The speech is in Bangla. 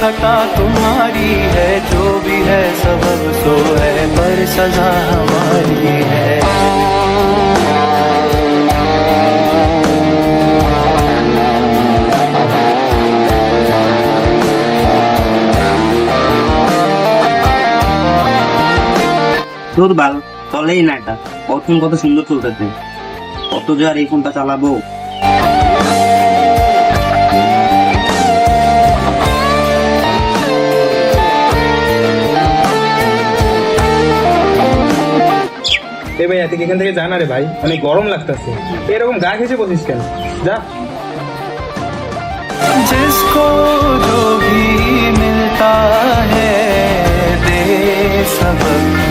खता तुम्हारी है जो भी है सबब सो है पर सजा हमारी है তোর বাল চলেই না এটা প্রথম কত সুন্দর চলতেছে কত যে আর এই ফোনটা চালাবো এ ভাই তুই এখান থেকে যা না রে ভাই অনেক গরম লাগতেছে এরকম গা ঘেসে বসিস কেন যা जिसको जो भी मिलता है दे सबक